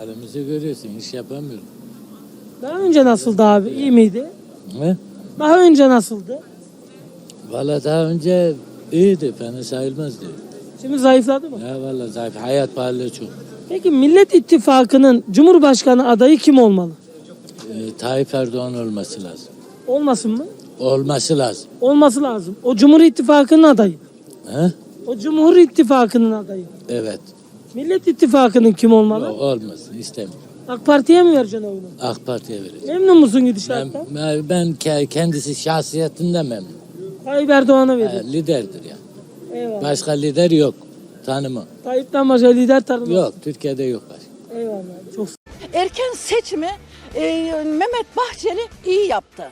Halimizi görüyorsun, iş yapamıyorum. Daha önce nasıldı abi? İyi miydi? He? Daha önce nasıldı? Valla daha önce iyiydi, fena sayılmazdı. Şimdi zayıfladı mı? Ya valla zayıf, hayat pahalı çok. Peki Millet İttifakı'nın Cumhurbaşkanı adayı kim olmalı? Ee, Tayyip Erdoğan olması lazım. Olmasın mı? Olması lazım. Olması lazım. O Cumhur İttifakı'nın adayı. He? O Cumhur İttifakı'nın adayı. Evet. Millet İttifakı'nın kim olmalı? olmasın, istemiyorum. AK Parti'ye mi vereceksin oyunu? AK Parti'ye vereceğim. Memnun musun gidişattan? ben, ben ke- kendisi şahsiyetinden memnunum. Tayyip Erdoğan'a Ee, verin. liderdir ya. Eyvallah. Başka lider yok. Tanımam. Tayyip'ten başka lider tanımaz. Yok, Türkiye'de yok başka. Eyvallah. Çok erken seçimi e, Mehmet Bahçeli iyi yaptı.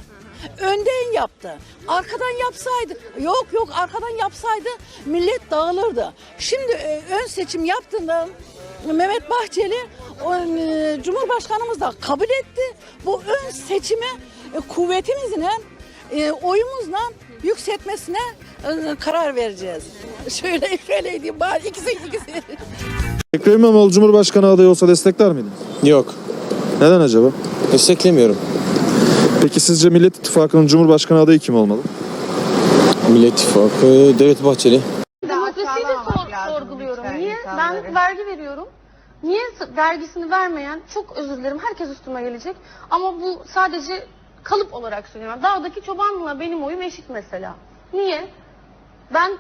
Önden yaptı. Arkadan yapsaydı, yok yok arkadan yapsaydı millet dağılırdı. Şimdi e, ön seçim yaptığında Mehmet Bahçeli o, e, Cumhurbaşkanımız da kabul etti. Bu ön seçimi e, kuvvetimizle, e, oyumuzla yükseltmesine e, karar vereceğiz. Şöyle şöyle diyeyim bari ikisi ikisi. Ekrem İmamoğlu Cumhurbaşkanı adayı olsa destekler miydiniz? Yok. Neden acaba? Desteklemiyorum. Peki sizce Millet İttifakı'nın Cumhurbaşkanı adayı kim olmalı? Millet İttifakı, Devlet Bahçeli. Demokrasiyi de sor- sorguluyorum. Niye? Ben vergi veriyorum. Niye s- vergisini vermeyen, çok özür dilerim herkes üstüme gelecek. Ama bu sadece kalıp olarak söylüyorum. Dağdaki çobanla benim oyum eşit mesela. Niye? Ben,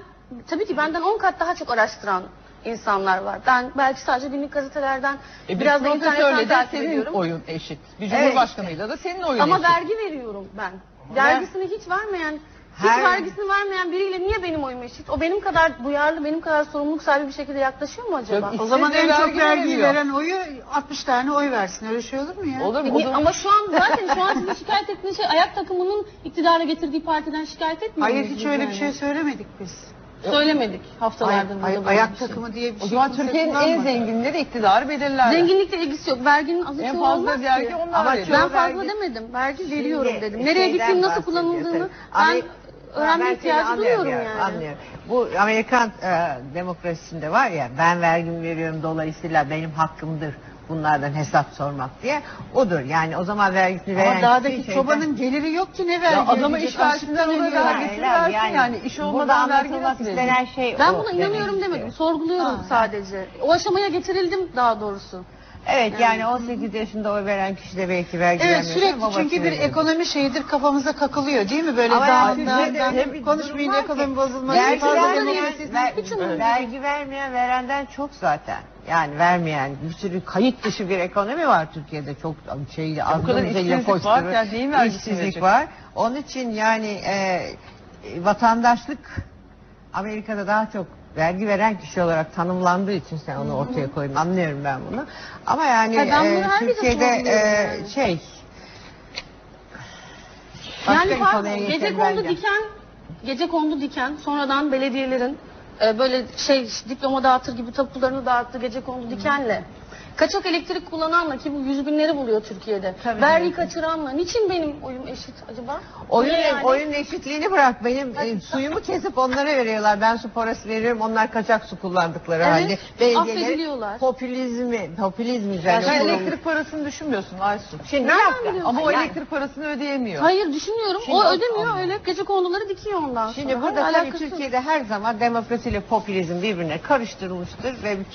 tabii ki benden 10 kat daha çok araştıran insanlar var. Ben belki sadece günlük gazetelerden, E biraz da internetten profesörle de takip senin ediyorum. oyun eşit. Bir cumhurbaşkanıyla da senin oyun Ama eşit. vergi veriyorum ben. Vergisini hiç vermeyen, hiç vergisini vermeyen biriyle niye benim oyum eşit? O benim kadar duyarlı, benim kadar sorumluluk sahibi bir şekilde yaklaşıyor mu acaba? Tabii, O zaman en çok vergi veren oyu 60 tane oy versin. Öyle şey olur mu ya? Olur mu? E O Ama şu an zaten şu an sizin şikayet ettiğiniz şey ayak takımının iktidara getirdiği partiden şikayet etmiyor Hayır hiç öyle yani? bir şey söylemedik biz. Söylemedik haftalardır. Ay- burada ay- böyle ayak bir şey. takımı diye bir O şey zaman kimse Türkiye'nin en kullanmadı. zenginleri iktidarı belirler. Zenginlikle ilgisi yok. Verginin azı En çoğu fazla olmaz vergi ki. onlar Ama veriyor. Ben fazla vergi- demedim. Vergi Şimdi veriyorum dedim. Nereye şeyden gittiğini nasıl kullanıldığını ben Ameri- öğrenme Ben ihtiyacı seni duyuyorum yani. Anlıyorum. Bu Amerikan e, demokrasisinde var ya ben vergimi veriyorum dolayısıyla benim hakkımdır bunlardan hesap sormak diye. Odur yani o zaman vergisini veren Ama dağdaki kişi çobanın geliri yok ki ne vergi Ya ödeyecek? iş versinler ona vergisini versin yani. İş olmadan vergi nasıl şey Ben buna inanıyorum demedim. Sorguluyorum sadece. O aşamaya getirildim daha doğrusu. Evet yani 18 yaşında oy veren kişi de belki vergi Evet vermiyor. sürekli çünkü bir ekonomi şeyidir kafamıza kakılıyor değil mi? Böyle Ama yani dağından öyle bir konuşmayın durum var ekonomi bozulması. Vergi fazla vermeyen, ver- Hiç umurumda vergi vermeyen verenden çok zaten. Yani vermeyen bir sürü kayıt dışı bir ekonomi var Türkiye'de çok şey bu kadar işsizlik koşturur. var, yani neyin vergisini verecek? var. Onun için yani e, vatandaşlık Amerika'da daha çok vergi veren kişi olarak tanımlandığı için sen onu ortaya koyun. Anlıyorum ben bunu. Ama yani Ha, ben bunu e, Türkiye'de e, yani. şey Başka Yani bir pardon konuya gece geçelim kondu bence. diken gece kondu diken sonradan belediyelerin e, böyle şey diploma dağıtır gibi tapularını dağıttı gece kondu dikenle kaçak elektrik kullananla ki bu yüz binleri buluyor Türkiye'de. Tabii, Vergi kaçıranla niçin benim oyum eşit acaba? Oyun, Niye yani? oyun eşitliğini bırak. Benim e, suyumu kesip onlara veriyorlar. Ben su parası veriyorum. Onlar kaçak su kullandıkları Evet, halde. Belediyeler affediliyorlar. popülizmi, popülizm Yani üzerine kurulmuş. elektrik parasını düşünmüyorsun Aysu. Şimdi Nereden? Ama o Yani- elektrik parasını ödeyemiyor. Hayır düşünüyorum. Şimdi o o- ödemiyor öyle gece konduları dikiyor ondan Şimdi sonra. burada Hayır, tabii alakası. Türkiye'de her zaman demokrasiyle popülizm birbirine karıştırılmıştır ve bütün